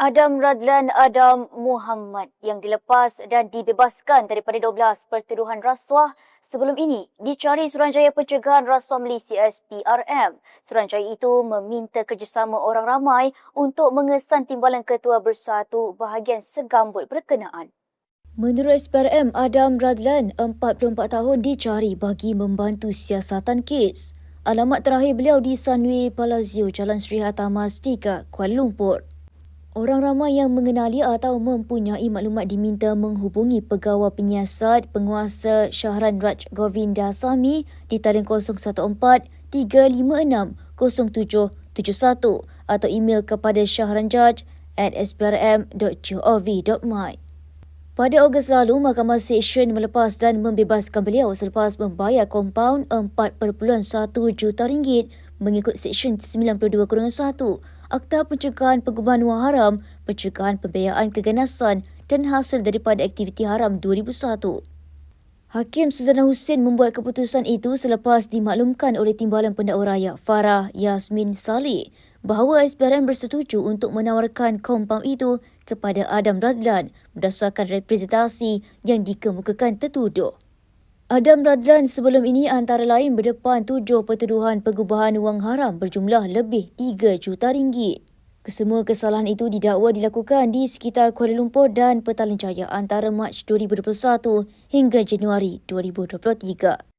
Adam Radlan Adam Muhammad yang dilepas dan dibebaskan daripada 12 pertuduhan rasuah sebelum ini dicari Suruhanjaya Pencegahan Rasuah Malaysia SPRM. Suruhanjaya itu meminta kerjasama orang ramai untuk mengesan timbalan ketua bersatu bahagian segambut berkenaan. Menurut SPRM, Adam Radlan, 44 tahun dicari bagi membantu siasatan kes. Alamat terakhir beliau di Sunway Palazzo, Jalan Sri Hartamas 3, Kuala Lumpur. Orang ramai yang mengenali atau mempunyai maklumat diminta menghubungi pegawai penyiasat penguasa Syahran Raj Govinda Sami di talian 014 356 0771 atau email kepada syahranjaj at sprm.gov.my. Pada Ogos lalu, Mahkamah Seksyen melepas dan membebaskan beliau selepas membayar kompaun 4.1 juta ringgit mengikut Seksyen 92 1 Akta Pencegahan Pengubahan Wang Haram, Pencegahan Pembiayaan Keganasan dan Hasil daripada Aktiviti Haram 2001. Hakim Suzana Hussein membuat keputusan itu selepas dimaklumkan oleh Timbalan Pendakwa Raya Farah Yasmin Saleh bahawa SPRM bersetuju untuk menawarkan kompaun itu kepada Adam Radlan berdasarkan representasi yang dikemukakan tertuduh. Adam Radlan sebelum ini antara lain berdepan tujuh pertuduhan pengubahan wang haram berjumlah lebih 3 juta ringgit. Kesemua kesalahan itu didakwa dilakukan di sekitar Kuala Lumpur dan Petaling Jaya antara Mac 2021 hingga Januari 2023.